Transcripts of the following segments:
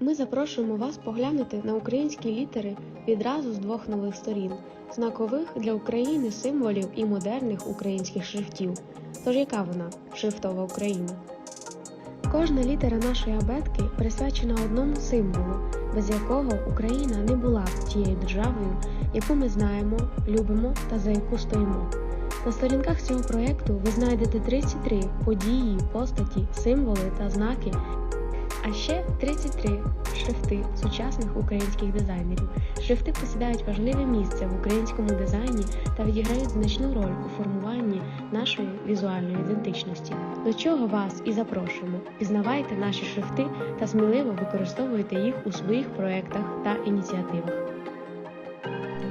Ми запрошуємо вас поглянути на українські літери відразу з двох нових сторін, знакових для України символів і модерних українських шрифтів. Тож яка вона шрифтова Україна? Кожна літера нашої абетки присвячена одному символу, без якого Україна не була б тією державою, яку ми знаємо, любимо та за яку стоїмо. На сторінках цього проєкту ви знайдете 33 події, постаті, символи та знаки, а ще 33 шрифти сучасних українських дизайнерів. Шрифти посідають важливе місце в українському дизайні та відіграють значну роль у формуванні нашої візуальної ідентичності. До чого вас і запрошуємо. Пізнавайте наші шрифти та сміливо використовуйте їх у своїх проєктах та ініціативах.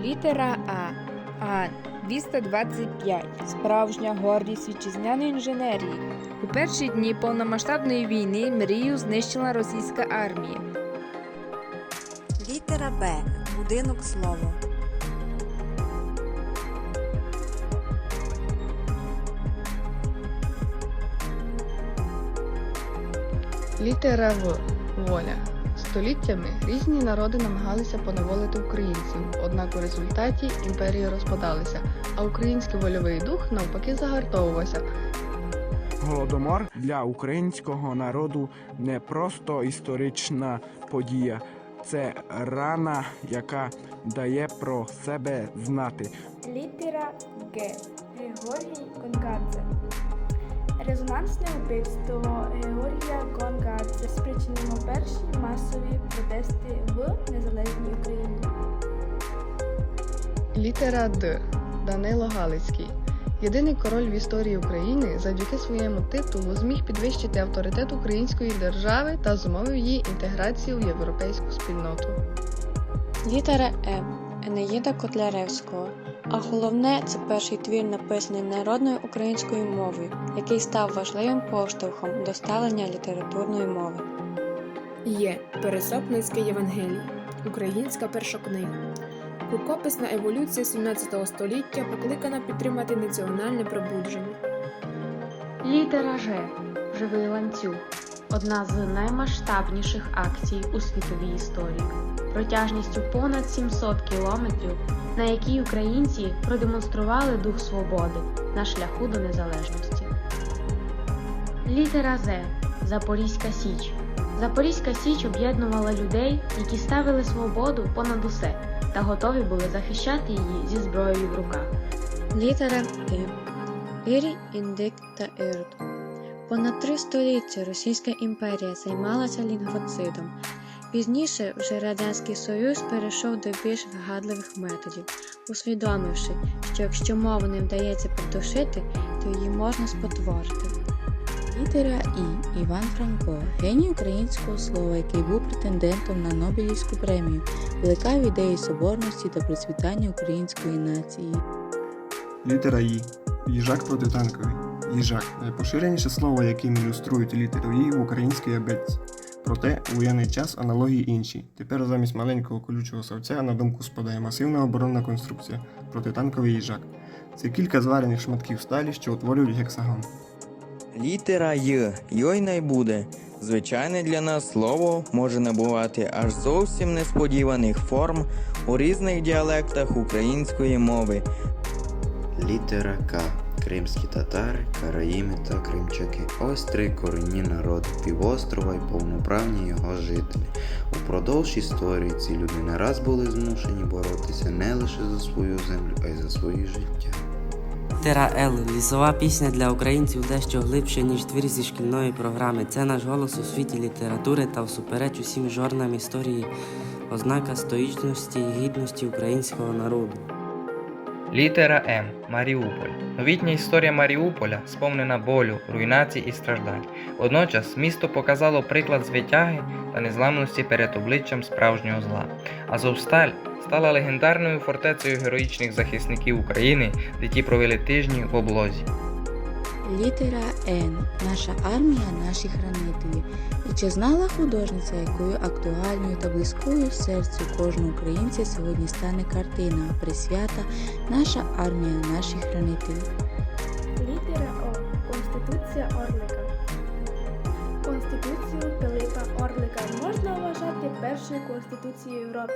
Літера А. А 225. Справжня гордість вітчизняної інженерії. У перші дні повномасштабної війни мрію знищила російська армія. Літера Б. Будинок слово. Літера В. Воля. Століттями різні народи намагалися поневолити українців, однак у результаті імперії розпадалися, а український вольовий дух навпаки загартовувався. Голодомор для українського народу не просто історична подія, це рана, яка дає про себе знати. Літера Г. Георгій Гонгадзе. Резонансне вбивство Георгія Гонгадзе спричинило перші масові протести в незалежній Україні. Літера Д. Данило Галицький. Єдиний король в історії України завдяки своєму титулу зміг підвищити авторитет української держави та зумовив її інтеграцію в європейську спільноту. Літера М. Енеїда Котляревського. А головне, це перший твір, написаний народною українською мовою, який став важливим поштовхом до ставлення літературної мови. Є Пересопницьке Євангеліє, українська перша книга. Рукописна еволюція 17 століття покликана підтримати національне пробудження. Літера Ж. Живий ланцюг. Одна з наймасштабніших акцій у світовій історії, протяжністю понад 700 кілометрів, на якій українці продемонстрували дух свободи на шляху до незалежності. Літера З. Запорізька Січ. Запорізька Січ об'єднувала людей, які ставили свободу понад усе та готові були захищати її зі зброєю в руках. Літера І. Ірій, Індик та Ірод. Понад три століття Російська імперія займалася лінгвоцидом. Пізніше вже Радянський Союз перейшов до більш вигадливих методів, усвідомивши, що якщо мову не вдається придушити, то її можна спотворити. Літера І. Іван Франко, геній українського слова, який був претендентом на Нобелівську премію, плекав ідеї соборності та процвітання української нації. Літера І. Їжак протитанковий. Їжак найпоширеніше слово, яким ілюструють літеру І в українській абетці. Проте у воєнний час аналогії інші. Тепер замість маленького колючого савця на думку спадає масивна оборонна конструкція протитанковий їжак. Це кілька зварених шматків сталі, що утворюють гексагон. Літера Й. Йой не буде. Звичайне для нас слово може набувати аж зовсім несподіваних форм у різних діалектах української мови. Літера К. Кримські татари, караїми та кримчаки. Ось три корінні народи півострова і повноправні його жителі. Упродовж історії ці люди не раз були змушені боротися не лише за свою землю, а й за свої життя. Літера Л. Лісова пісня для українців дещо глибше, ніж твір зі шкільної програми. Це наш голос у світі літератури та всупереч усім жорнам історії, ознака стоїчності і гідності українського народу. Літера М. Маріуполь. Новітня історія Маріуполя сповнена болю, руйнацій і страждань. Водночас місто показало приклад звитяги та незламності перед обличчям справжнього зла. Азовсталь стала легендарною фортецею героїчних захисників України, де ті провели тижні в облозі. Літера Н. Наша армія, наші хранителі. І чи знала художниця, якою актуальною та близькою серцю кожного українця сьогодні стане картина присвята Наша армія, наші хранителі. Літера О. Конституція Орлика. Конституцію Пилипа Орлика можна вважати першою конституцією Європи.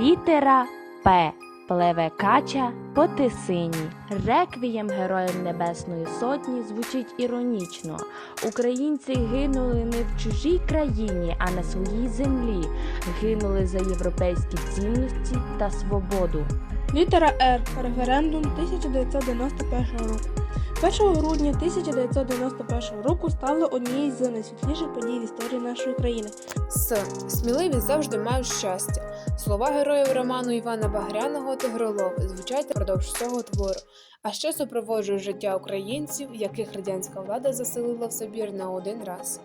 Літера П. Пливе кача по тисині. Реквієм Героїв Небесної Сотні звучить іронічно. Українці гинули не в чужій країні, а на своїй землі. Гинули за європейські цінності та свободу. Літера Р. Референдум 1991 року. 1 грудня 1991 року стало однією з найсвітліших подій в історії нашої країни. С. Сміливі завжди мають щастя. Слова героїв роману Івана Багряного Тигролов звучать впродовж всього твору, а ще супроводжують життя українців, яких радянська влада заселила в Сибір на один раз.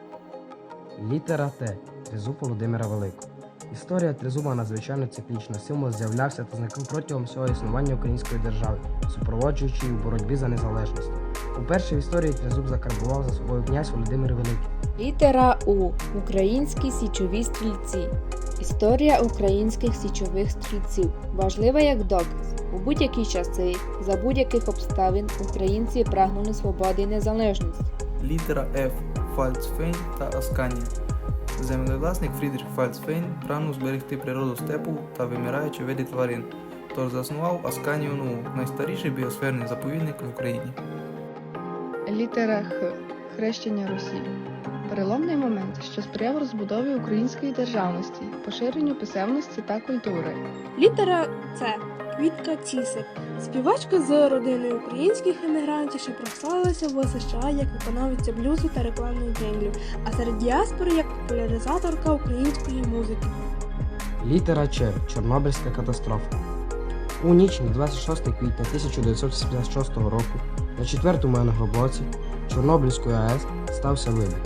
Літера Т. Тризуб Володимира Великого. Історія Тризуба надзвичайно циклічна. Символ з'являвся та зникав протягом всього існування української держави, супроводжуючи її у боротьбі за незалежність. Уперше в історії Тризуб закарбував за собою князь Володимир Великий. Літера У. Українські січові стрільці. Історія українських січових стрільців важлива як доказ. У будь-які часи, за будь-яких обставин, українці прагнули свободи і незалежності. Літера Ф. Фальцфейн та Асканія. Землевласник Фрідріх Фальцфейн прагнув зберегти природу степу та вимираючі види тварин, тож заснував Асканію Нову, найстаріший біосферний заповідник в Україні. Літера Х. Хрещення Русі. Переломний момент, що сприяв розбудові української державності, поширенню писемності та культури. Літера С. Квітка Цісик. Співачка з родини українських емігрантів, що прославилася в США як виконавиця блюзу та рекламних джинглів, а серед діаспори як популяризаторка української музики. Літера Ч. Чорнобильська катастрофа. У ніч на 26 квітня 1976 року на четвертому енергоблоці Чорнобильської АЕС стався вибух,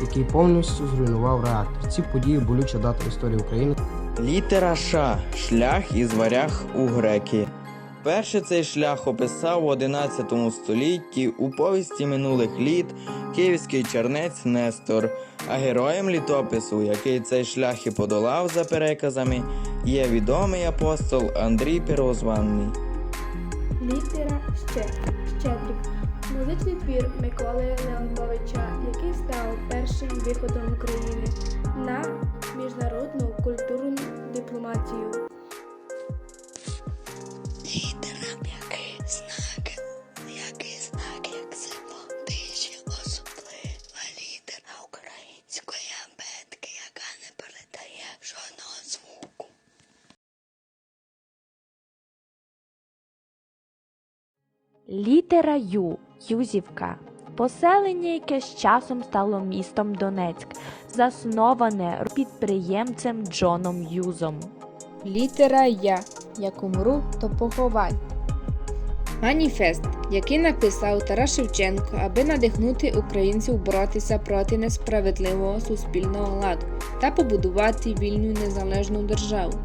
який повністю зруйнував реактор. Ці події болюча дата в історії України. Літера Ш. Шлях із варяг у греки. Перше цей шлях описав у 11 столітті у повісті минулих літ київський чернець Нестор, а героєм літопису, який цей шлях і подолав за переказами, є відомий апостол Андрій Пирозванний. Літера Щ. Щедрик. Музичний твір Миколи Леонтовича, який став першим виходом України на міжнародну культурну дипломатію. Літера Ю. Юзівка. Поселення, яке з часом стало містом Донецьк, засноване підприємцем Джоном Юзом. Літера Я. Як умру, то поховай. Маніфест, який написав Тарас Шевченко, аби надихнути українців боротися проти несправедливого суспільного ладу та побудувати вільну незалежну державу.